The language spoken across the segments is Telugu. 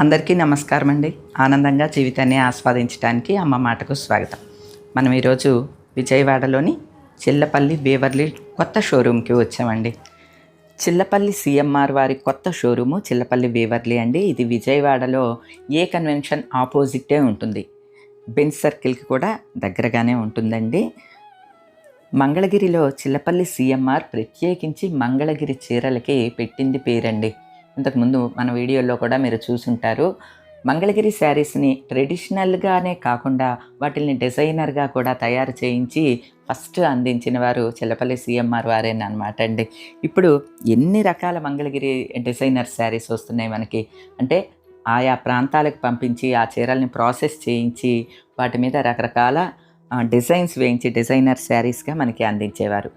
అందరికీ నమస్కారం అండి ఆనందంగా జీవితాన్ని ఆస్వాదించడానికి అమ్మ మాటకు స్వాగతం. మనం ఈరోజు విజయవాడలోని చిల్లపల్లి బేవర్లీ కొత్త షోరూమ్కి వచ్చామండి. చిల్లపల్లి సిఎంఆర్ వారి కొత్త షోరూము చిల్లపల్లి బేవర్లీ అండి. ఇది విజయవాడలో ఏ కన్వెన్షన్ ఆపోజిటే ఉంటుంది. బెంచ్ సర్కిల్కి కూడా దగ్గరగానే ఉంటుందండి. మంగళగిరిలో చిల్లపల్లి సిఎంఆర్ ప్రత్యేకించి మంగళగిరి చీరలకి పెట్టింది పేరండి. ఇంతకుముందు మన వీడియోలో కూడా మీరు చూసుంటారు. మంగళగిరి శారీస్ని ట్రెడిషనల్గానే కాకుండా వాటిని డిజైనర్గా కూడా తయారు చేయించి ఫస్ట్ అందించిన వారు చిల్లపల్లి సీఎంఆర్ వారేనమాట అండి. ఇప్పుడు ఎన్ని రకాల మంగళగిరి డిజైనర్ శారీస్ వస్తున్నాయి మనకి? అంటే ఆయా ప్రాంతాలకు పంపించి ఆ చీరల్ని ప్రాసెస్ చేయించి వాటి మీద రకరకాల డిజైన్స్ వేయించి డిజైనర్ శారీస్గా మనకి అందించేవారు.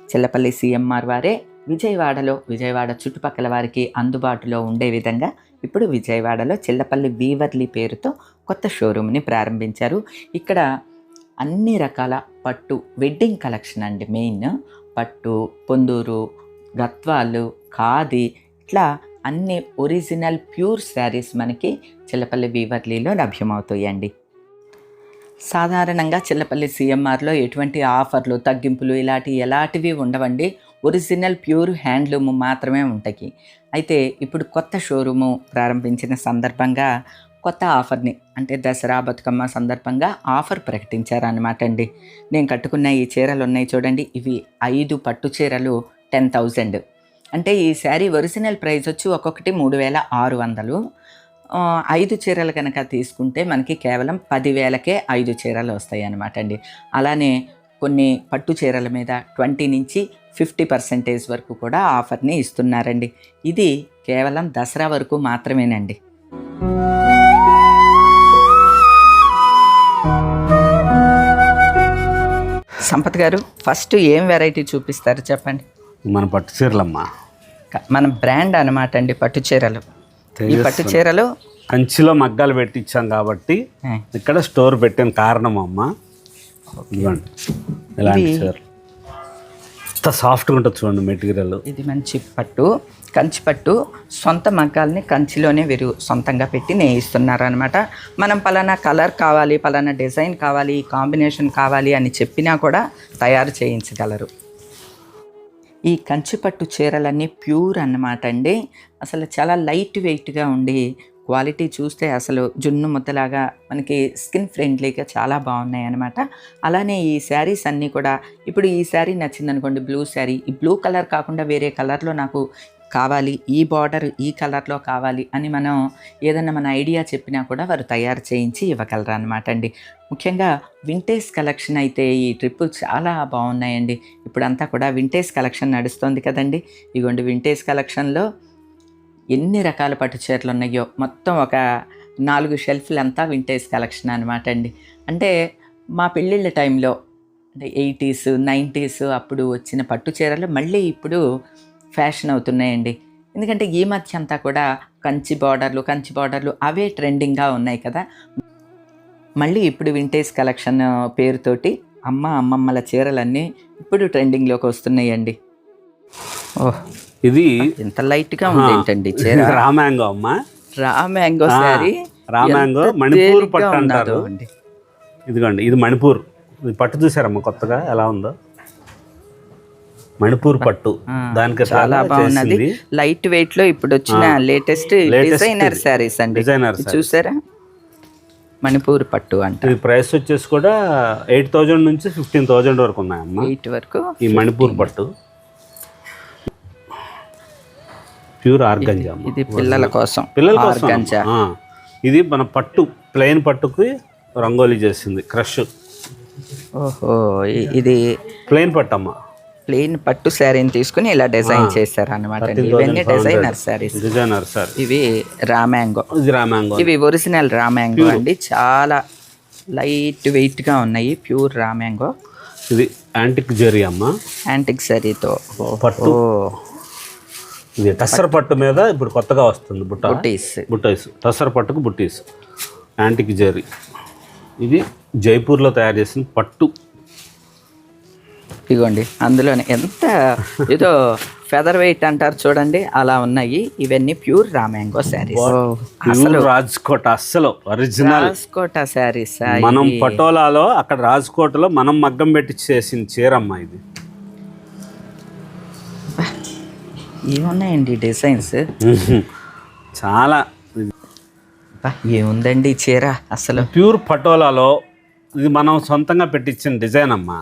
చిల్లపల్లి సీఎంఆర్ వారే విజయవాడలో విజయవాడ చుట్టుపక్కల వారికి అందుబాటులో ఉండే విధంగా ఇప్పుడు విజయవాడలో చిల్లపల్లి వీవర్లీ పేరుతో కొత్త షోరూమ్ని ప్రారంభించారు. ఇక్కడ అన్ని రకాల పట్టు వెడ్డింగ్ కలెక్షన్ అండి మెయిన్. పట్టు పొందూరు గత్వాలు ఖాదీ ఇట్లా అన్ని ఒరిజినల్ ప్యూర్ శారీస్ మనకి చిల్లపల్లి వీవర్లీలో లభ్యమవుతాయండి. సాధారణంగా చిల్లపల్లి సిఎంఆర్లో ఎటువంటి ఆఫర్లు తగ్గింపులు ఇలాంటి ఎలాంటివి ఉండవండి. ఒరిజినల్ ప్యూర్ హ్యాండ్లూమ్ మాత్రమే ఉంటాయి అయితే ఇప్పుడు కొత్త షోరూము ప్రారంభించిన సందర్భంగా కొత్త ఆఫర్ని అంటే దసరా బతుకమ్మ సందర్భంగా ఆఫర్ ప్రకటించారనమాట అండి. నేను కట్టుకున్న ఈ చీరలు ఉన్నాయి చూడండి ఇవి ఐదు పట్టు చీరలు టెన్ థౌజండ్. అంటే ఈ శారీ ఒరిజినల్ ప్రైస్ వచ్చి ఒక్కొక్కటి మూడు వేల ఆరు వందలు. ఐదు చీరలు కనుక తీసుకుంటే మనకి కేవలం పదివేలకే ఐదు చీరలు వస్తాయి అన్నమాట అండి. అలానే కొన్ని పట్టు చీరల మీద ట్వంటీ నుంచి ఫిఫ్టీ పర్సెంటేజ్ వరకు కూడా ఆఫర్ని ఇస్తున్నారండి. ఇది కేవలం దసరా వరకు మాత్రమేనండి. సంపత్ గారు ఫస్ట్ ఏం వెరైటీ చూపిస్తారు చెప్పండి? మన పట్టు చీరలమ్మా. మన బ్రాండ్ అనమాట అండి పట్టు చీరలు. ఈ పట్టు చీరలు? కంచిలో మగ్గాలు పెట్టించాం కాబట్టి ఇక్కడ స్టోర్ పెట్టిన కారణం అమ్మ. ఇలాంటి చీరలు. ఎంత సాఫ్ట్గా ఉంటుంది చూడండి మెటీరియల్. ఇది మంచి పట్టు. కంచి పట్టు సొంత మగ్గాల్ని కంచిలోనే వీరు సొంతంగా పెట్టి నేయిస్తున్నారు అనమాట మనం పలానా కలర్ కావాలి పలానా డిజైన్ కావాలి కాంబినేషన్ కావాలి అని చెప్పినా కూడా తయారు చేయించగలరు. ఈ కంచి పట్టు చీరలన్నీ ప్యూర్ అన్నమాట అండి. అసలు చాలా లైట్ వెయిట్గా ఉండి క్వాలిటీ చూస్తే అసలు జున్ను ముద్దలాగా మనకి స్కిన్ ఫ్రెండ్లీగా చాలా బాగున్నాయి అనమాట అలానే ఈ శారీస్ అన్నీ కూడా ఇప్పుడు ఈ శారీ నచ్చిందనుకోండి బ్లూ శారీ. ఈ బ్లూ కలర్ కాకుండా వేరే కలర్లో నాకు కావాలి ఈ బార్డర్ ఈ కలర్లో కావాలి అని మనం ఏదన్నా మన ఐడియా చెప్పినా కూడా వారు తయారు చేయించి ఇవ్వగలరు అనమాట అండి. ముఖ్యంగా వింటేజ్ కలెక్షన్ అయితే ఈ ట్రిప్ చాలా బాగున్నాయండి. ఇప్పుడంతా కూడా వింటేజ్ కలెక్షన్ నడుస్తుంది కదండి. ఇగోండి వింటేజ్ కలెక్షన్లో ఎన్ని రకాల పట్టు చీరలు ఉన్నాయో మొత్తం ఒక నాలుగు షెల్ఫ్లు అంతా వింటేజ్ కలెక్షన్ అనమాట అండి. అంటే మా పెళ్ళిళ్ళ టైంలో అంటే ఎయిటీస్ నైంటీస్ అప్పుడు వచ్చిన పట్టు చీరలు మళ్ళీ ఇప్పుడు ఫ్యాషన్ అవుతున్నాయండి. ఎందుకంటే ఈ మధ్య అంతా కూడా కంచి బార్డర్లు కంచి బార్డర్లు అవే ట్రెండింగ్గా ఉన్నాయి కదా. మళ్ళీ ఇప్పుడు వింటేజ్ కలెక్షన్ పేరుతోటి అమ్మ అమ్మమ్మల చీరలన్నీ ఇప్పుడు ట్రెండింగ్లోకి వస్తున్నాయండి. ఓహ్! ఇది ఎంత లైట్గా ఉంది ఏంటండి చీర? రామాంగో అమ్మ. రా మ్యాంగో ఆ, శారీ. రా మ్యాంగో మణిపూర్ పట్టు అంటారు. ఇదిగోండి ఇది మణిపూర్. ఇది పట్టు చూసారమ్మా కొత్తగా? ఎలా ఉందో? మణిపూర్ పట్టు. దానికి చాలా బాగున్నది. లైట్ వెయిట్లో ఇప్పుడు వచ్చిన లేటెస్ట్ డిజైనర్ శారీస్ అండి. డిజైనర్ చూసారా? మణిపూర్ పట్టు అంట. ఇది ప్రైస్ వచ్చేసి కూడా ఎయిట్ థౌజండ్ నుంచి ఫిఫ్టీన్ థౌజండ్ వరకు ఉన్నాయమ్మా. ఎయిట్ వరకు ఈ మణిపూర్ పట్టు. Pure organza. ఇది పిల్లల కోసం. పిల్లల కోసం. ఇది మన పట్టు ప్లెయిన్ పట్టుకి రంగోలీ చేసింది. క్రష్. ఓహో ఇది ప్లెయిన్ పట్టు అమ్మ. ప్లెయిన్ పట్టు శారీని తీసుకుని ఇలా డిజైన్ చేశారు అనమాట ఇవన్నీ డిజైనర్ శారీస్ డిజైనర్ సార్. ఇవి రామ్యాంగో. ఇది రామాంగో ఇవి ఒరిజినల్ రామ్యాంగో అండి. చాలా లైట్ వెయిట్గా ఉన్నాయి. ప్యూర్ రామ్యాంగో. ఇది యాంటిక్ జెరీ అమ్మ. యాంటిక్ శారీతో పట్టు. ఇది టస్సర్ పట్టు. మీద ఇప్పుడు కొత్తగా వస్తుంది బుట్ట. బుట్టీస్. టస్సర్ పట్టుకు బుట్టీస్. యాంటిక్ జెరీ. ఇది జైపూర్లో తయారు చేసిన పట్టు. ఇదిగోండి అందులోనే ఎంత ఏదో ఫెదర్ వెయిట్ అంటారు చూడండి అలా ఉన్నాయి. ఇవన్నీ ప్యూర్ రామ్యాంగో శారీస్ అసలు రాజ్కోట్ అస్సలు ఒరిజినల్ రాసుకోట శారీస్ మనం పటోలాలో అక్కడ రాజ్కోటలో మనం మగ్గం పెట్టి చేసిన చీరమ్మ ఇది. ఏమున్నాయండి డిజైన్స్? చాలా. ఏముందండి చీర అసలు? ప్యూర్ పటోలాలో ఇది మనం సొంతంగా పెట్టించిన డిజైన్ అమ్మా.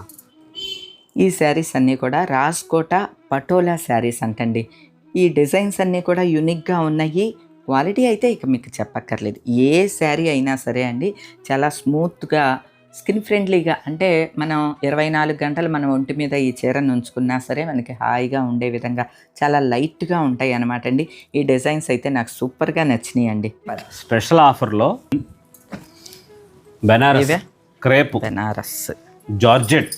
ఈ శారీస్ అన్నీ కూడా రాస్కోట పటోలా శారీస్ అంటండి. ఈ డిజైన్స్ అన్నీ కూడా యూనిక్గా ఉన్నాయి. క్వాలిటీ అయితే ఇక మీకు చెప్పక్కర్లేదు. ఏ శారీ అయినా సరే అండి చాలా స్మూత్గా స్కిన్ ఫ్రెండ్లీగా అంటే మనం ఇరవై నాలుగు గంటలు మనం ఒంటి మీద ఈ చీరను ఉంచుకున్నా సరే మనకి హాయిగా ఉండే విధంగా చాలా లైట్గా ఉంటాయి అన్నమాట అండి. ఈ డిజైన్స్ అయితే నాకు సూపర్గా నచ్చినాయి అండి స్పెషల్ ఆఫర్లో బెనారస్? క్రేప్ బెనారస్. జార్జెట్.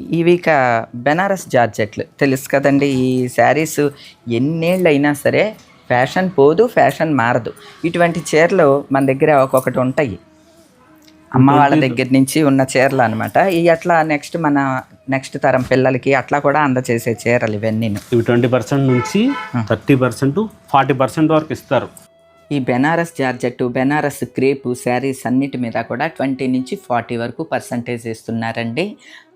ఇవి ఇక బెనారస్ జార్జెట్లు. తెలుసు కదండి ఈ శారీస్ ఎన్నేళ్ళు అయినా సరే ఫ్యాషన్ పోదు ఫ్యాషన్ మారదు. ఇటువంటి చీరలు మన దగ్గర ఒక్కొక్కటి ఉంటాయి. అమ్మ వాళ్ళ దగ్గర నుంచి ఉన్న చీరలు అనమాట ఇవి అట్లా నెక్స్ట్ మన నెక్స్ట్ తరం పిల్లలకి అట్లా కూడా అందచేసే చీరలు ఇవన్నీ ఇవి ట్వంటీ పర్సెంట్ నుంచి థర్టీ పర్సెంట్ ఫార్టీ పర్సెంట్ వరకు ఇస్తారు. ఈ బెనారస్ జార్జెట్ బెనారస్ క్రేపు శారీస్ అన్నిటి మీద కూడా ట్వంటీ నుంచి ఫార్టీ వరకు పర్సంటేజ్ ఇస్తున్నారండి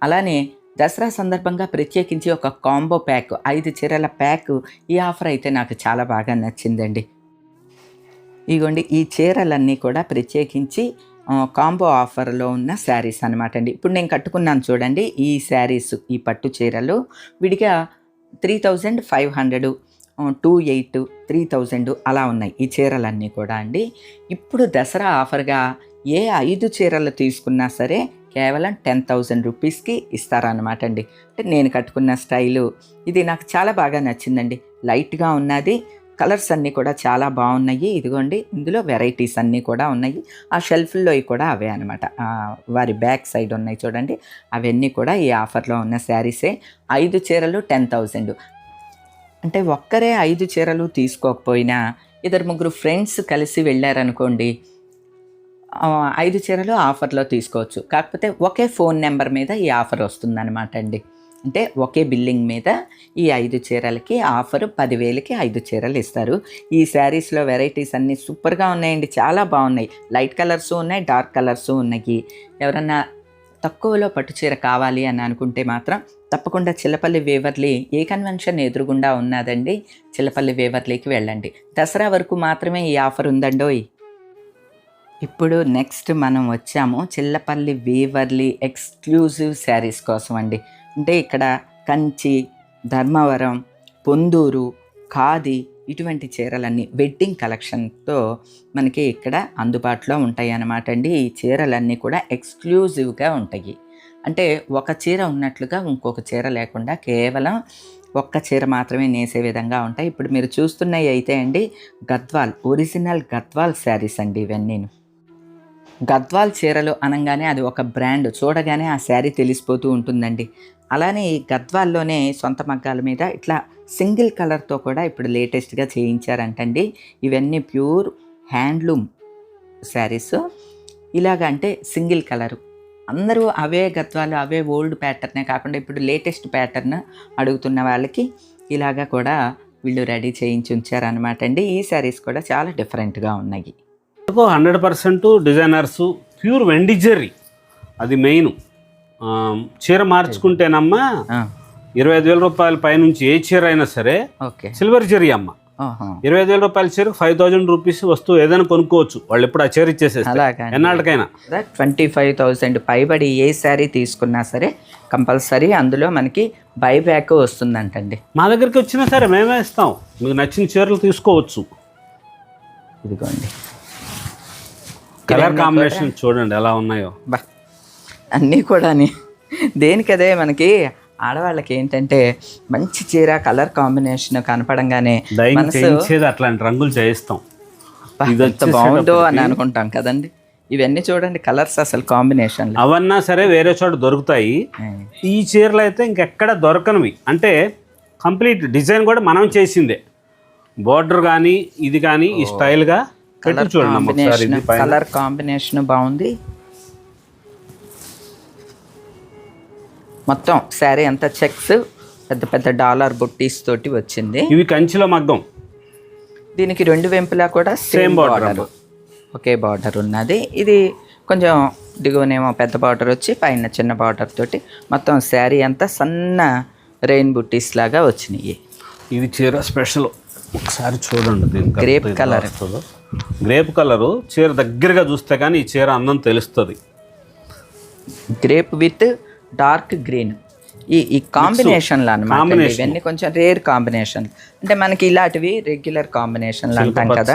అలానే దసరా సందర్భంగా ప్రత్యేకించి ఒక కాంబో ప్యాక్ ఐదు చీరల ప్యాక్ ఈ ఆఫర్ అయితే నాకు చాలా బాగా నచ్చిందండి. ఇగోండి ఈ చీరలన్నీ కూడా ప్రత్యేకించి కాంబో ఆఫర్లో ఉన్న శారీస్ అనమాట అండి. ఇప్పుడు నేను కట్టుకున్నాను చూడండి ఈ శారీస్ ఈ పట్టు చీరలు విడిగా three thousand five hundred two eight three thousand అలా ఉన్నాయి ఈ చీరలన్నీ కూడా అండి. ఇప్పుడు దసరా ఆఫర్గా ఏ ఐదు చీరలు తీసుకున్నా సరే కేవలం టెన్ థౌజండ్ రూపీస్కి ఇస్తారనమాట అండి. అంటే నేను కట్టుకున్న స్టైలు ఇది నాకు చాలా బాగా నచ్చిందండి. లైట్గా ఉన్నది కలర్స్ అన్నీ కూడా చాలా బాగున్నాయి. ఇదిగోండి ఇందులో వెరైటీస్ అన్నీ కూడా ఉన్నాయి. ఆ షెల్ఫ్లో కూడా అవే అనమాట వారి బ్యాక్ సైడ్ ఉన్నాయి చూడండి. అవన్నీ కూడా ఈ ఆఫర్లో ఉన్న శారీసే. ఐదు చీరలు టెన్ థౌజండ్ అంటే ఒక్కరే ఐదు చీరలు తీసుకోకపోయినా ఇద్దరు ముగ్గురు ఫ్రెండ్స్ కలిసి వెళ్ళారనుకోండి ఐదు చీరలు ఆఫర్లో తీసుకోవచ్చు. కాకపోతే ఒకే ఫోన్ నెంబర్ మీద ఈ ఆఫర్ వస్తుందన్నమాట అండి. అంటే ఒకే బిల్లింగ్ మీద ఈ ఐదు చీరలకి ఆఫర్ పదివేలకి ఐదు చీరలు ఇస్తారు. ఈ శారీస్లో వెరైటీస్ అన్నీ సూపర్గా ఉన్నాయండి. చాలా బాగున్నాయి. లైట్ కలర్స్ ఉన్నాయి డార్క్ కలర్స్ ఉన్నాయి. ఎవరన్నా తక్కువలో పట్టు చీర కావాలి అని అనుకుంటే మాత్రం తప్పకుండా చిల్లపల్లి వేవర్లీ ఏ కన్వెన్షన్ ఎదురుగుండా ఉన్నదండి చిల్లపల్లి వేవర్లీకి వెళ్ళండి. దసరా వరకు మాత్రమే ఈ ఆఫర్ ఉందండోయ్. ఇప్పుడు నెక్స్ట్ మనం వచ్చాము చిల్లపల్లి వేవర్లీ ఎక్స్క్లూజివ్ శారీస్ కోసం అండి. అంటే ఇక్కడ కంచి ధర్మవరం పొందూరు ఖాదీ ఇటువంటి చీరలన్నీ వెడ్డింగ్ కలెక్షన్తో మనకి ఇక్కడ అందుబాటులో ఉంటాయి అన్నమాట అండి. ఈ చీరలన్నీ కూడా ఎక్స్క్లూజివ్గా ఉంటాయి. అంటే ఒక చీర ఉన్నట్లుగా ఇంకొక చీర లేకుండా కేవలం ఒక్క చీర మాత్రమే నేసే విధంగా ఉంటాయి. ఇప్పుడు మీరు చూస్తున్నవి అయితే అండి గద్వాల్ ఒరిజినల్ గద్వాల్ శారీస్ అండి ఇవన్నీ గద్వాల్ చీరలు అనగానే అది ఒక బ్రాండ్ చూడగానే ఆ శారీ తెలిసిపోతూ ఉంటుందండి. అలానే ఈ గద్వాల్లోనే సొంత మగ్గాల మీద ఇట్లా సింగిల్ కలర్తో కూడా ఇప్పుడు లేటెస్ట్గా చేయించారంటండి. ఇవన్నీ ప్యూర్ హ్యాండ్లూమ్ శారీస్. ఇలాగ అంటే సింగిల్ కలరు. అందరూ అవే గద్వాలు అవే ఓల్డ్ ప్యాటర్నే కాకుండా ఇప్పుడు లేటెస్ట్ ప్యాటర్న్ అడుగుతున్న వాళ్ళకి ఇలాగా కూడా వీళ్ళు రెడీ చేయించి ఉంచారనమాట అండి ఈ శారీస్ కూడా చాలా డిఫరెంట్గా ఉన్నాయి. హండ్రెడ్ పర్సెంట్ డిజైనర్స్ ప్యూర్ వెండిజరీ అది మెయిన్. చీర మార్చుకుంటేనమ్మా ఇరవై ఐదు వేల రూపాయల పైనుంచి ఏ చీర అయినా సరే ఓకే. సిల్వర్ జరీ అమ్మ. ఇరవై ఐదు వేల రూపాయల చీర ఫైవ్ థౌజండ్ రూపీస్ వస్తువు ఏదైనా కొనుక్కోవచ్చు. వాళ్ళు ఎప్పుడు ఆ చీర ఇచ్చేసేస్తారు ఎన్నాళ్ళకైనా. ట్వంటీ ఫైవ్ థౌజండ్ పైబడి ఏ శారీ తీసుకున్నా సరే కంపల్సరీ అందులో మనకి బైబ్యాక్ వస్తుందంటండి. మా దగ్గరికి వచ్చినా సరే మేమే ఇస్తాం. మీకు నచ్చిన చీరలు తీసుకోవచ్చు. ఇదిగోండి. కలర్ కాంబినేషన్ చూడండి ఎలా ఉన్నాయో. బా. అన్నీ కూడా దేనికదే మనకి ఆడవాళ్ళకి ఏంటంటే మంచి చీర కలర్ కాంబినేషన్ కనపడంగానే అట్లాంటి రంగులు చేయిస్తాం. బాగుందో అని అనుకుంటాం కదండి. ఇవన్నీ చూడండి కలర్స్ అసలు కాంబినేషన్ అవన్నా సరే వేరే చోట దొరుకుతాయి. ఈ చీరలు అయితే ఇంకెక్కడ దొరకనివి. అంటే కంప్లీట్ డిజైన్ కూడా మనం చేసిందే. బోర్డర్ కానీ ఇది కానీ ఈ స్టైల్గా కలర్ కాంబినేషన్ బాగుంది. మొత్తం శారీ అంతా చెక్స్ పెద్ద పెద్ద డాలర్ బుట్టీస్ తోటి వచ్చింది. ఇవి కంచిలో మగ్గం. దీనికి రెండు వెంపులా కూడా సేమ్ బార్డర్ ఒకే బార్డర్ ఉన్నది. ఇది కొంచెం దిగువనేమో పెద్ద బార్డర్ వచ్చి పైన చిన్న బార్డర్ తోటి మొత్తం శారీ అంతా సన్న రెయిన్ బుట్టీస్ లాగా వచ్చినాయి. ఇది చీర స్పెషల్ ఒకసారి చూడండి colour. వస్తుందో. గ్రేప్ కలరు చీర దగ్గరగా చూస్తే కానీ ఈ చీర అందం తెలుస్తుంది. Grape with dark green. ఈ ఈ కాంబినేషన్లు అనమాట. ఇవన్నీ కొంచెం రేర్ కాంబినేషన్ అంటే మనకి ఇలాంటివి రెగ్యులర్ కాంబినేషన్లు అంటాం కదా.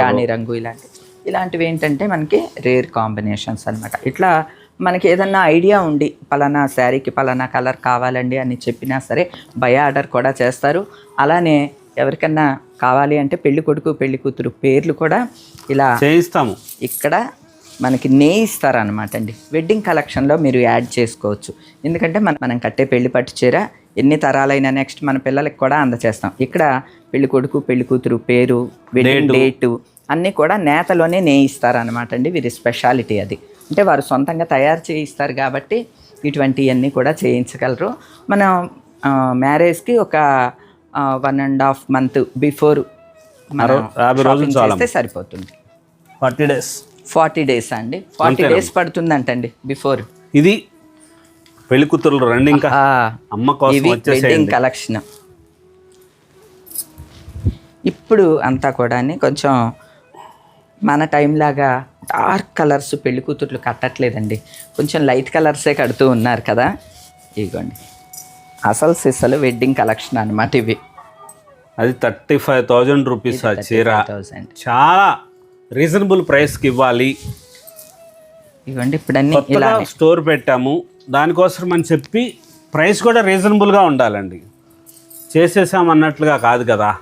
రాణి రంగు ఇలాంటి. ఇలాంటివి ఏంటంటే మనకి రేర్ కాంబినేషన్స్ అన్నమాట. ఇట్లా మనకి ఏదన్నా ఐడియా ఉండి పలానా శారీకి పలానా కలర్ కావాలండి అని చెప్పినా సరే బై ఆర్డర్ కూడా చేస్తారు. అలానే ఎవరికన్నా కావాలి అంటే పెళ్ళి కొడుకు పెళ్ళి కూతురు పేర్లు కూడా ఇలా చేయిస్తాము. ఇక్కడ మనకి నేయిస్తారనమాట అండి వెడ్డింగ్ కలెక్షన్లో మీరు యాడ్ చేసుకోవచ్చు. ఎందుకంటే మనం మనం కట్టే పెళ్ళి పట్టు చీర ఎన్ని తరాలైనా నెక్స్ట్ మన పిల్లలకి కూడా అందచేస్తాం. ఇక్కడ పెళ్ళి కొడుకు పెళ్ళి కూతురు పేరు వెడ్డింగ్ డేటు అన్నీ కూడా నేతలోనే నేయిస్తారనమాట అండి వీరి స్పెషాలిటీ అది. అంటే వారు సొంతంగా తయారు చేయిస్తారు కాబట్టి ఇటువంటివన్నీ కూడా చేయించగలరు. మనం మ్యారేజ్కి ఒక one and half month before మనం. చేస్తే సరిపోతుంది. ఫార్టీ డేస్ ఫార్టీ డేస్ అండి. ఫార్టీ డేస్ పడుతుందంటండి బిఫోర్. ఇది పెళ్ళి కూతురు రండి ఇంకా. అమ్మ కోసం వెడ్డింగ్ కలెక్షన్. ఇప్పుడు అంతా కూడా కొంచెం మన టైం లాగా డార్క్ కలర్స్ పెళ్ళి కూతుర్లు కట్టట్లేదండి. కొంచెం లైట్ కలర్సే కడుతూ ఉన్నారు కదా. ఇదిగోండి. అసలు సిసలు వెడ్డింగ్ కలెక్షన్ అనమాట ఇవి. అది థర్టీ ఫైవ్ థౌజండ్ రూపీస్ చీర. చాలా రీజనబుల్ ప్రైస్కి ఇవ్వాలి. ఇవ్వండి ఇప్పుడు అన్ని ఇలా కొత్తగా స్టోర్ పెట్టాము. దానికోసం అని చెప్పి ప్రైస్ కూడా రీజనబుల్గా ఉండాలండి. చేసేసాం అన్నట్లుగా కాదు కదా.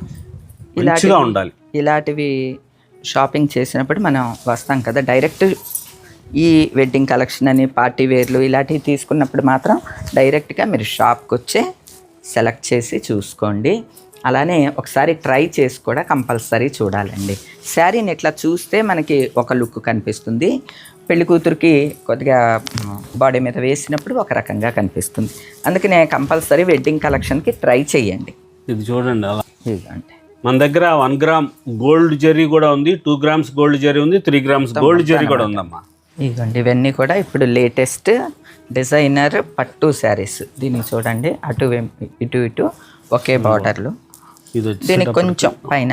మంచిగా ఉండాలి. ఇలాంటివి షాపింగ్ చేసినప్పుడు మనం వస్తాం కదా. డైరెక్ట్ ఈ వెడ్డింగ్ కలెక్షన్ అని పార్టీ వేర్లు ఇలాంటివి తీసుకున్నప్పుడు మాత్రం డైరెక్ట్గా మీరు షాప్కి వచ్చే సెలెక్ట్ చేసి చూసుకోండి. అలానే ఒకసారి ట్రై చేసి కూడా కంపల్సరీ చూడాలండి. శారీని ఇట్లా చూస్తే మనకి ఒక లుక్ కనిపిస్తుంది. పెళ్ళి కూతురికి కొద్దిగా బాడీ మీద వేసినప్పుడు ఒక రకంగా కనిపిస్తుంది. అందుకనే కంపల్సరీ వెడ్డింగ్ కలెక్షన్కి ట్రై చేయండి. ఇది చూడండి అలా. ఇదిగోండి. మన దగ్గర వన్ గ్రామ్ గోల్డ్ జరీ కూడా ఉంది టూ గ్రామ్స్ గోల్డ్ జరీ ఉంది త్రీ గ్రామ్స్ గోల్డ్ జరీ కూడా ఉందమ్మా. ఇదిగోండి ఇవన్నీ కూడా ఇప్పుడు లేటెస్ట్ డిజైనర్ పట్టు శారీస్. దీన్ని చూడండి అటు ఇటు ఇటు ఒకే బార్డర్లు. ఇది దీనికి కొంచెం పైన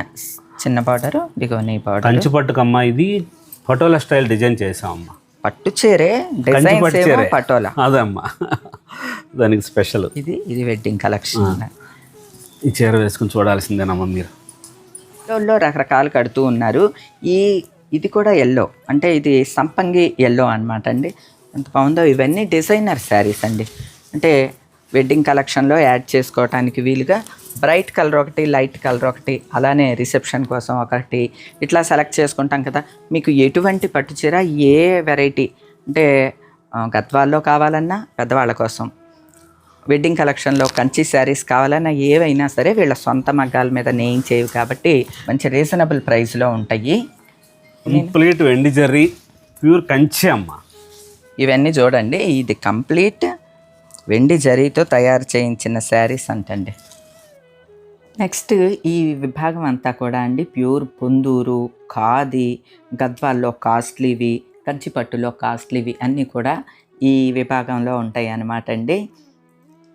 చిన్న బార్డరు దిగోని బార్డర్ కంచి పట్టుకమ్మా ఇది పటోల స్టైల్ డిజైన్ చేసామమ్మా పట్టు చీరే చీరే. పటోలా. అదే అమ్మా దానికి స్పెషల్ ఇది ఇది వెడ్డింగ్ కలెక్షన్ ఈ చీర వేసుకుని చూడాల్సిందేనమ్మా మీరు. ఎల్లోలో రకరకాలు కడుతూ ఉన్నారు. ఈ ఇది కూడా ఎల్లో అంటే ఇది సంపంగి ఎల్లో అనమాట అండి. ఎంత బాగుందో. ఇవన్నీ డిజైనర్ శారీస్ అండి. అంటే వెడ్డింగ్ కలెక్షన్లో యాడ్ చేసుకోవటానికి వీలుగా బ్రైట్ కలర్ ఒకటి లైట్ కలర్ ఒకటి అలానే రిసెప్షన్ కోసం ఒకటి ఇట్లా సెలెక్ట్ చేసుకుంటాం కదా. మీకు ఎటువంటి పట్టు చీర ఏ వెరైటీ? అంటే గద్వాల్లో కావాలన్నా పెద్దవాళ్ళ కోసం. వెడ్డింగ్ కలెక్షన్లో కంచి శారీస్ కావాలన్నా ఏవైనా సరే వీళ్ళ సొంత మగ్గాల మీద నేయించేవి కాబట్టి మంచి రీజనబుల్ ప్రైస్లో ఉంటాయి. కంప్లీట్ వెండి జర్రీ ప్యూర్ కంచి అమ్మ. ఇవన్నీ చూడండి ఇది కంప్లీట్ వెండి జరీతో తయారు చేయించిన శారీస్ అంటండి. నెక్స్ట్ ఈ విభాగం అంతా కూడా అండి ప్యూర్ పొందూరు ఖాదీ గద్వాల్లో కాస్ట్లీవి కంచిపట్టులో కాస్ట్లీవి అన్నీ కూడా ఈ విభాగంలో ఉంటాయి అన్నమాట అండి.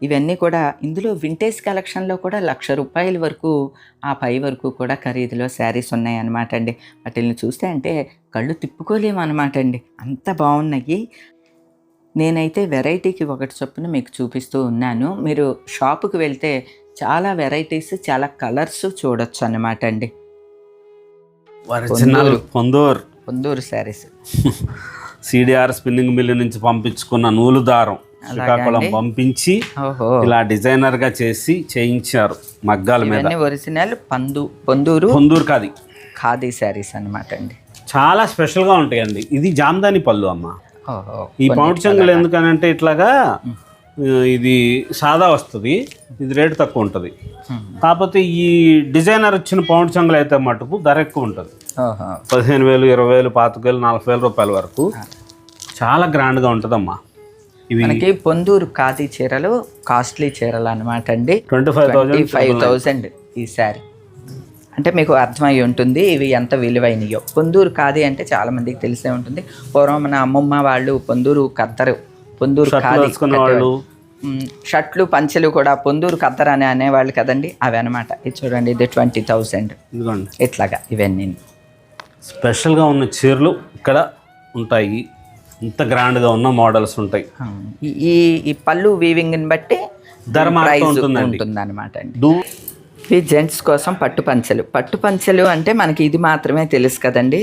ఇవన్నీ కూడా ఇందులో వింటేజ్ కలెక్షన్లో కూడా లక్ష రూపాయల వరకు ఆ పై వరకు కూడా ఖరీదులో శారీస్ ఉన్నాయి అన్నమాట అండి. వాటిని చూస్తే అంటే కళ్ళు తిప్పుకోలేము అనమాట అండి. అంత బాగున్నాయి. నేనైతే వెరైటీకి ఒకటి చొప్పున మీకు చూపిస్తూ ఉన్నాను. మీరు షాపుకి వెళ్తే చాలా వెరైటీస్ చాలా కలర్స్ చూడొచ్చు అన్నమాట అండి original Ponduru Ponduru saris. CDR spinning mill నుంచి పంపించుకున్న నూలు దారం శ్రీకాకుళం పంపించి ఇలా డిజైనర్గా చేసి చేయించారు మగ్గాల మీద. ఇవన్నీ ఒరిజినల్ పందు పొందూరు పొందూరు కాది ఖాదీ శారీస్ అన్నమాట అండి. చాలా స్పెషల్గా ఉంటాయండి. ఇది జామ్దాని పళ్ళు అమ్మ. ఈ పౌండ్ చెంగులు ఎందుకనంటే ఇట్లాగా ఇది సాదా వస్తుంది ఇది రేటు తక్కువ ఉంటుంది. కాకపోతే ఈ డిజైనర్ వచ్చిన పౌండ్ చెంగులు అయితే మటుకు ధర ఎక్కువ ఉంటుంది. పదిహేను వేలు ఇరవై వేలు పాతిక వేలు నలభై వేల రూపాయల వరకు చాలా గ్రాండ్గా ఉంటుందమ్మా. ఇవి మనకి పొందూరు ఖాదీ చీరలు కాస్ట్లీ చీరలు అనమాట అండి. ట్వంటీ ఫైవ్ థౌజండ్ ఈ శారీ. అంటే మీకు అర్థమై ఉంటుంది ఇవి ఎంత విలువైనయో. పొందూరు ఖాదీ అంటే చాలా మందికి తెలిసే ఉంటుంది. పూర్వం మన అమ్మమ్మ వాళ్ళు పొందూరు కత్తరు పొందూరు మ్, షర్ట్లు పంచెలు కూడా పొందూరు కత్తర్ అని అనేవాళ్ళు కదండి అవి అనమాట ఇది చూడండి ఇది ట్వంటీ థౌజండ్ ఇదిగోండి. ఇట్లాగా ఇవన్నీ. స్పెషల్గా ఉన్న చీరలు ఇక్కడ ఉంటాయి. ఇంత గ్రాండ్గా ఉన్న మోడల్స్ ఉంటాయి. ఈ- ఈ పళ్ళు వీవింగ్ని బట్టి ధర మారుతూ ప్రైస్ ఉంటుందండి. ఉంటుంది అనమాట అండి ఇవి ఈ జెంట్స్ కోసం పట్టు పంచలు. పట్టు పంచలు అంటే మనకి ఇది మాత్రమే తెలుసు కదండి.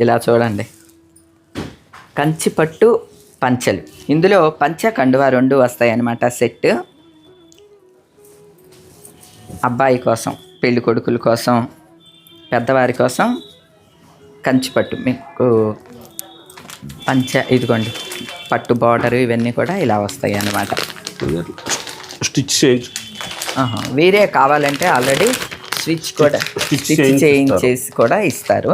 ఇలా చూడండి. కంచి పట్టు పంచలు. ఇందులో పంచ కండువా రెండు వస్తాయన్నమాట సెట్. అబ్బాయి కోసం పెళ్ళి కొడుకుల కోసం పెద్దవారి కోసం కంచి పట్టు. మీకు పంచ ఇదిగోండి పట్టు బార్డర్ ఇవన్నీ కూడా ఇలా వస్తాయి అన్నమాట స్టిచ్ చేయించు వేరే కావాలంటే ఆల్రెడీ స్విచ్ కూడా స్టిచ్ స్టిచ్ చేయించి చేయించేసి కూడా ఇస్తారు.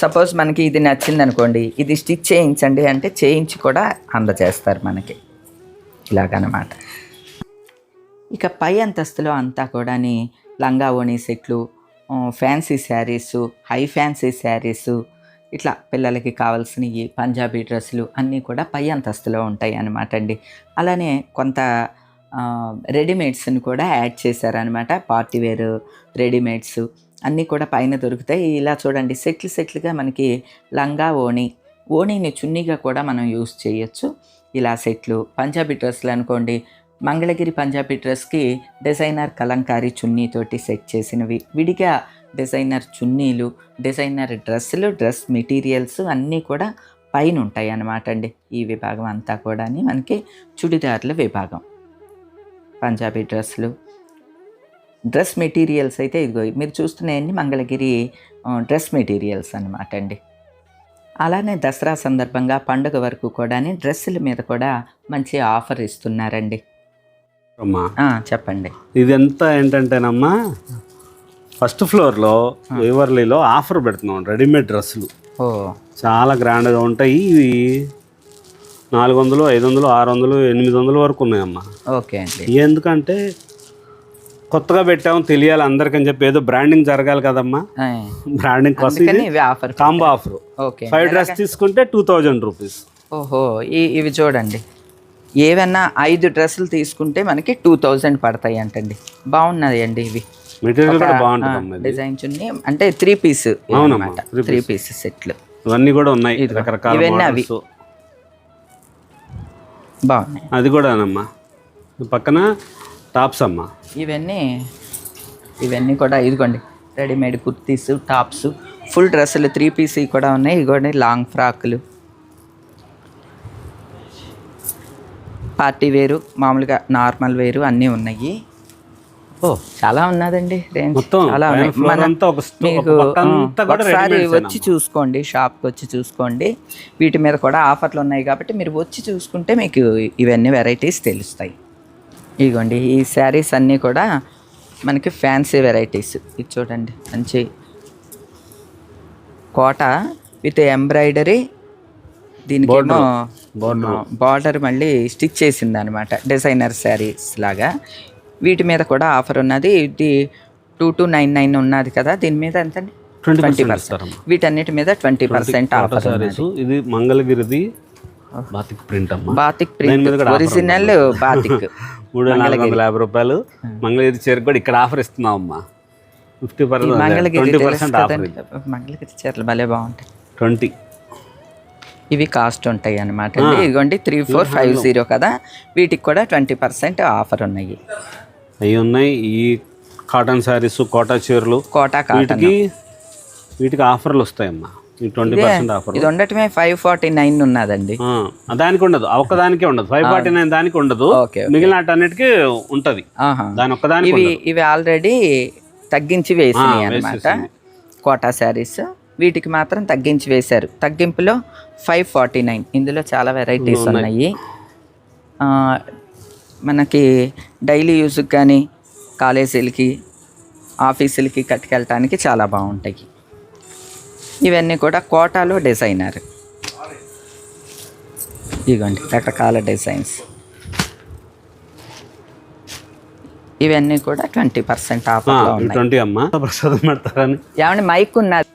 సపోజ్ మనకి ఇది నచ్చింది అనుకోండి ఇది స్టిచ్ చేయించండి అంటే చేయించి కూడా అందజేస్తారు మనకి. ఇలాగనమాట. ఇక పై అంతస్తులో అంతా కూడాని లంగా ఓణి సెట్లు fancy saris high fancy saris ఇట్లా పిల్లలకి కావాల్సినవి పంజాబీ డ్రెస్సులు అన్నీ కూడా పై అంతస్తులో ఉంటాయి అన్నమాట అండి. అలానే కొంత రెడీమేడ్స్ని కూడా యాడ్ చేశారనమాట పార్టీ వేర్ రెడీమేడ్స్ అన్నీ కూడా పైన దొరుకుతాయి. ఇలా చూడండి సెట్లు సెట్లుగా మనకి లంగా ఓణి ఓణిని చున్నీగా కూడా మనం యూస్ చేయొచ్చు. ఇలా సెట్లు పంజాబీ డ్రెస్సులు అనుకోండి మంగళగిరి పంజాబీ డ్రెస్కి డిజైనర్ కలంకారీ చున్నీతోటి సెట్ చేసినవి. విడిగా డిజైనర్ చున్నీలు డిజైనర్ డ్రెస్సులు డ్రెస్ మెటీరియల్స్ అన్నీ కూడా పైన ఉంటాయి అన్నమాట అండి. ఈ విభాగం అంతా కూడా మనకి చుడిదార్ల విభాగం. పంజాబీ డ్రెస్సులు. డ్రెస్ మెటీరియల్స్ అయితే ఇదిగో మీరు చూస్తున్నాయన్నీ మంగళగిరి డ్రెస్ మెటీరియల్స్ అన్నమాట అండి. అలానే దసరా సందర్భంగా పండుగ వరకు కూడా డ్రెస్సుల మీద కూడా మంచి ఆఫర్ ఇస్తున్నారండి. చెప్పండి. ఇదంతా ఏంటంటేనమ్మా ఫస్ట్ ఫ్లోర్లో వేవర్లీలో ఆఫర్ పెడుతున్నాం రెడీమేడ్ డ్రెస్సులు. చాలా గ్రాండ్గా ఉంటాయి. ఇవి నాలుగు వందలు ఐదు వందలు ఆరు వందలు ఎనిమిది వందల వరకు ఉన్నాయమ్మా. ఓకే అండి. ఎందుకంటే కొత్తగా పెట్టాము తెలియాలి అందరికని చెప్పి. ఏదో బ్రాండింగ్ జరగాలి కదమ్మా. బ్రాండింగ్ కోసం combo offer okay. Five dress తీసుకుంటే టూ థౌజండ్ రూపీస్ ఓహో ఇవి చూడండి. ఏవన్నా ఐదు డ్రెస్సులు తీసుకుంటే మనకి టూ థౌజండ్ పడతాయి అంటండి. బాగున్నది అండి ఇవి. మెటీరియల్ కూడా బాగుంటుంది అమ్మా ఇది. డిజైన్ చున్నీ. అంటే three piece three three piece సెట్లు ఇవన్నీ కూడా ఉన్నాయి. రకరకాల ఇవన్నీ అవి. బాగున్నాయి. అది కూడానమ్మా. పక్కన టాప్స్ అమ్మా. ఇవన్నీ ఇవన్నీ కూడా ఇదిగోండి. Readymade kurtis tops. ఫుల్ డ్రెస్సులు త్రీ పీస్ కూడా ఉన్నాయి. ఇదిగోండి లాంగ్ ఫ్రాక్లు. పార్టీ వేరు మామూలుగా నార్మల్ వేరు అన్నీ ఉన్నాయి. ఓ. చాలా ఉన్నదండి. రేంజ్ చాలా మీకు ఒకసారి వచ్చి చూసుకోండి షాప్కి వచ్చి చూసుకోండి. వీటి మీద కూడా ఆఫర్లు ఉన్నాయి కాబట్టి మీరు వచ్చి చూసుకుంటే మీకు ఇవన్నీ వెరైటీస్ తెలుస్తాయి. ఇదిగోండి ఈ శారీస్ అన్నీ కూడా మనకి ఫ్యాన్సీ వెరైటీస్ ఇది చూడండి మంచి కోట విత్ ఎంబ్రాయిడరీ దీనికేమో బార్డర్ మళ్ళీ స్టిచ్ చేసింది అనమాట డిజైనర్ శారీస్ లాగా. వీటి మీద కూడా ఆఫర్ ఉన్నది. ఇది టూ టూ నైన్ నైన్ ఉన్నది కదా దీని మీద ఎంత ట్వంటీ పర్సెంట్ వీటన్నిటి మీద ట్వంటీ పర్సెంట్ ఆఫర్ ఇది మంగళగిరిది బాతిక్ ప్రింట్ అమ్మా. Batik print original batik. మూడు నాలుగు వందల యాభై రూపాయలు. మంగళగిరి చీర కూడా ఇక్కడ ఆఫర్ ఇస్తున్నాం అమ్మా ఫిఫ్టీ పర్సెంట్ మంగళగిరి మంగళగిరి చీరలు భలే బాగుంటాయి. ట్వంటీ. ఇవి కాస్ట్ ఉంటాయి అన్నమాట అండి. ఇదిగోండి త్రీ ఫోర్ ఫైవ్ జీరో కదా. వీటికి కూడా ట్వంటీ పర్సెంట్ ఆఫర్ ఉన్నాయి. అవి ఉన్నాయి. ఈ కాటన్ శారీస్ కోటా చీరలు కోటా వీటికి వీటికి ఆఫర్లు వస్తాయమ్మా. ట్వంటీ పర్సెంట్ ఆఫర్ ఇది ఉండటమే ఫైవ్ ఫార్టీ నైన్ ఉన్నదండి. దానికి ఉండదు. ఒక్కదానికే ఉండదు. ఫైవ్ ఫార్టీ నైన్ దానికి ఉండదు. మిగిలిన అన్నిటికీ ఉంటది. దాని ఒక్కదానికి ఇవి ఇవి ఆల్రెడీ తగ్గించి వేసినాయి అనమాట కోటా శారీస్ వీటికి మాత్రం తగ్గించి వేశారు. తగ్గింపులో ఫైవ్ ఫార్టీ నైన్ ఇందులో చాలా వెరైటీస్ ఉన్నాయి. మనకి డైలీ యూజ్కి కానీ కాలేజీలకి ఆఫీసులకి కట్టుకెళ్ళటానికి చాలా బాగుంటాయి. ఇవన్నీ కూడా కోటాలో డిజైనర్. ఇదిగోండి రకరకాల డిజైన్స్. ఇవన్నీ కూడా ట్వంటీ పర్సెంట్ ఆఫర్లో ఉన్నాయి. ట్వంటీ అమ్మ? ప్రసాదం పెడతారని. ఏమండి మైక్ ఉన్నది.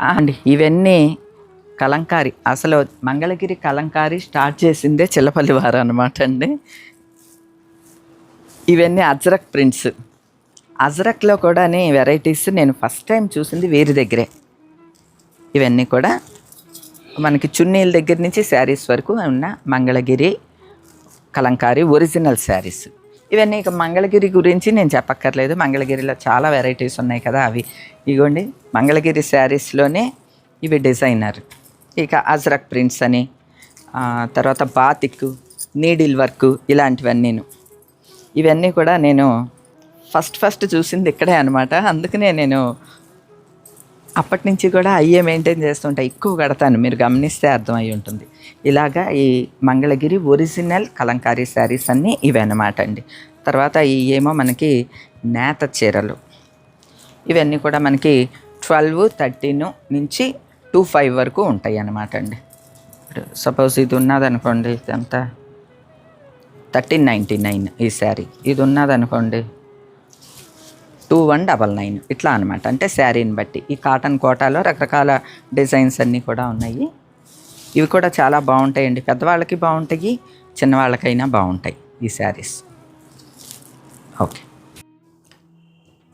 అండి ఇవన్నీ కలంకారి అసలు మంగళగిరి కలంకారి స్టార్ట్ చేసిందే చిల్లపల్లి వారు అనమాట అండి. ఇవన్నీ అజ్రక్ ప్రింట్స్ అజ్రక్లో కూడా వెరైటీస్ నేను ఫస్ట్ టైం చూసింది వీరి దగ్గరే. ఇవన్నీ కూడా మనకి చున్నీల దగ్గర నుంచి శారీస్ వరకు ఉన్న మంగళగిరి కలంకారీ ఒరిజినల్ శారీస్. ఇవన్నీ ఇక మంగళగిరి గురించి నేను చెప్పక్కర్లేదు. మంగళగిరిలో చాలా వెరైటీస్ ఉన్నాయి కదా అవి. ఇగోండి మంగళగిరి శారీస్లోనే ఇవి డిజైనర్ ఇక అజ్రక్ ప్రింట్స్ అని తర్వాత బాతిక్ నీడిల్ వర్క్ ఇలాంటివన్నీను. ఇవన్నీ కూడా నేను ఫస్ట్ ఫస్ట్ చూసింది ఇక్కడే అనమాట అందుకనే నేను అప్పటి నుంచి కూడా అయ్యే మెయింటైన్ చేస్తుంటా ఎక్కువ కడతాను. మీరు గమనిస్తే అర్థమై ఉంటుంది. ఇలాగా ఈ మంగళగిరి ఒరిజినల్ కలంకారీ శారీస్ అన్నీ ఇవన్నమాట అన్నమాట అండి. తర్వాత ఈ ఏమో మనకి నేత చీరలు. ఇవన్నీ కూడా మనకి ట్వెల్వ్ థర్టీన్ నుంచి టూ ఫైవ్ వరకు ఉంటాయి అన్నమాట అండి. సపోజ్ ఇది ఉన్నదనుకోండి ఇదంతా థర్టీన్ నైంటీ నైన్ ఈ శారీ. ఇది ఉన్నదనుకోండి టూ వన్ డబల్ నైన్ ఇట్లా అనమాట అంటే శారీని బట్టి. ఈ కాటన్ కోటాలో రకరకాల డిజైన్స్ అన్నీ కూడా ఉన్నాయి. ఇవి కూడా చాలా బాగుంటాయండి. పెద్దవాళ్ళకి బాగుంటాయి చిన్నవాళ్ళకైనా బాగుంటాయి ఈ శారీస్. ఓకే.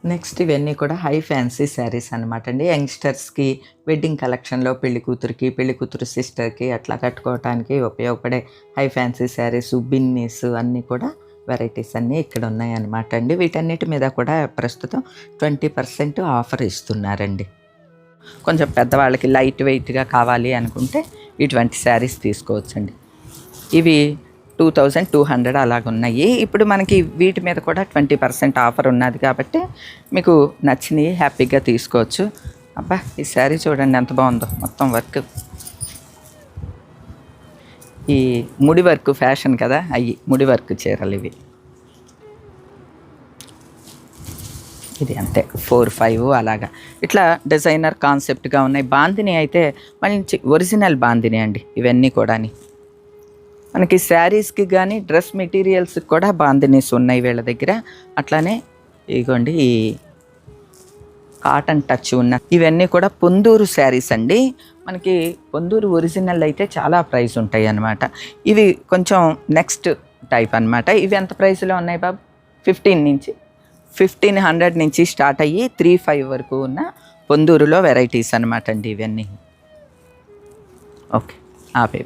నెక్స్ట్ ఇవన్నీ కూడా హై ఫ్యాన్సీ శారీస్ అనమాట అండి. యంగ్స్టర్స్కి వెడ్డింగ్ కలెక్షన్లో పెళ్ళి కూతురికి పెళ్ళి కూతురు సిస్టర్కి అట్లా కట్టుకోవడానికి ఉపయోగపడే హై ఫ్యాన్సీ శారీస్ బిన్నీస్ అన్నీ కూడా వెరైటీస్ అన్నీ ఇక్కడ ఉన్నాయన్నమాట అండి. వీటన్నిటి మీద కూడా ప్రస్తుతం ట్వంటీ పర్సెంట్ ఆఫర్ ఇస్తున్నారండి. కొంచెం పెద్దవాళ్ళకి లైట్ వెయిట్గా కావాలి అనుకుంటే ఇటువంటి శారీస్ తీసుకోవచ్చండి. ఇవి టూ థౌజండ్ టూ హండ్రెడ్ అలాగున్నాయి. ఇప్పుడు మనకి వీటి మీద కూడా ట్వంటీ పర్సెంట్ ఆఫర్ ఉన్నది కాబట్టి మీకు నచ్చినవి హ్యాపీగా తీసుకోవచ్చు. అబ్బా ఈ శారీ చూడండి ఎంత బాగుందో మొత్తం వర్క్. ఈ ముడి వర్క్ ఫ్యాషన్ కదా అయ్యి ముడి వర్క్ చీరలు ఇవి. ఇది అంతే ఫోర్ ఫైవ్ అలాగా. ఇట్లా డిజైనర్ కాన్సెప్ట్గా ఉన్నాయి. బాందిని అయితే మంచి ఒరిజినల్ బాందిని అండి ఇవన్నీ కూడాని. మనకి శారీస్కి కానీ డ్రెస్ మెటీరియల్స్కి కూడా బాందినీస్ ఉన్నాయి వీళ్ళ దగ్గర. అట్లానే ఇగోండి ఈ కాటన్ టచ్ ఉన్న ఇవన్నీ కూడా పొందూరు శారీస్ అండి. మనకి పొందూరు ఒరిజినల్ అయితే చాలా ప్రైస్ ఉంటాయి అన్నమాట. ఇవి కొంచెం నెక్స్ట్ టైప్ అన్నమాట. ఇవి ఎంత ప్రైస్లో ఉన్నాయి బాబు? ఫిఫ్టీన్ నుంచి. ఫిఫ్టీన్ హండ్రెడ్ నుంచి స్టార్ట్ అయ్యి త్రీ ఫైవ్ వరకు ఉన్న పొందూరులో వెరైటీస్ అనమాట అండి ఇవన్నీ. ఓకే ఆపే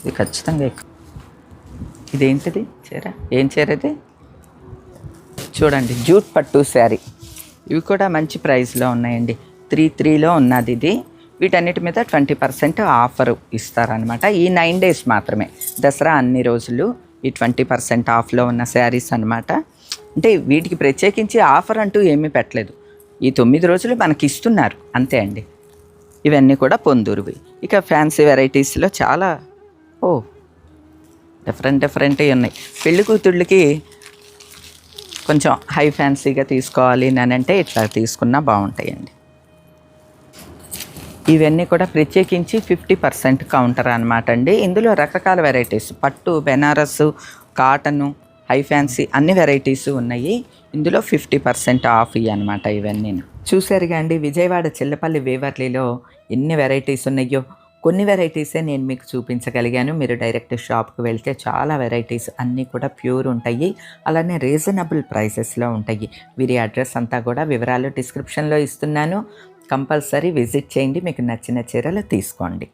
ఇది ఖచ్చితంగా ఎక్కువ ఇదేంటిది చీర? ఏం చీర ఇది? చూడండి జూట్ పట్టు శారీ. ఇవి కూడా మంచి ప్రైస్లో ఉన్నాయండి. త్రీ త్రీలో ఉన్నది ఇది. వీటన్నిటి మీద ట్వంటీ పర్సెంట్ ఆఫర్ ఇస్తారనమాట ఈ నైన్ డేస్ మాత్రమే. దసరా అన్ని రోజులు ఈ ట్వంటీ పర్సెంట్ ఆఫ్లో ఉన్న శారీస్ అనమాట అంటే వీటికి ప్రత్యేకించి ఆఫర్ అంటూ ఏమీ పెట్టలేదు. ఈ తొమ్మిది రోజులు మనకి ఇస్తున్నారు. అంతే అండి. ఇవన్నీ కూడా పొందూరువి. ఇక ఫ్యాన్సీ వెరైటీస్లో చాలా ఓ డిఫరెంట్ డిఫరెంట్ ఉన్నాయి. పెళ్ళి కూతుళ్ళకి కొంచెం హై ఫ్యాన్సీగా తీసుకోవాలి అని అంటే ఇట్లా తీసుకున్నా బాగుంటాయండి. ఇవన్నీ కూడా ప్రత్యేకించి ఫిఫ్టీ పర్సెంట్ కౌంటర్ అనమాట అండి. ఇందులో రకరకాల వెరైటీస్ పట్టు బెనారస్ కాటను హై ఫ్యాన్సీ అన్ని వెరైటీస్ ఉన్నాయి. ఇందులో ఫిఫ్టీ పర్సెంట్ ఆఫ్ ఇవి అనమాట ఇవన్నీ చూసారుగా అండి విజయవాడ చిల్లపల్లి వేవర్లీలో ఎన్ని వెరైటీస్ ఉన్నాయో. కొన్ని వెరైటీసే నేను మీకు చూపించగలిగాను. మీరు డైరెక్ట్ షాప్కి వెళ్తే చాలా వెరైటీస్ అన్నీ కూడా ప్యూర్ ఉంటాయి. అలానే రీజనబుల్ ప్రైసెస్లో ఉంటాయి. వీరి అడ్రస్ అంతా కూడా వివరాలు డిస్క్రిప్షన్లో ఇస్తున్నాను. కంపల్సరీ విజిట్ చేయండి. మీకు నచ్చిన చీరలు తీసుకోండి.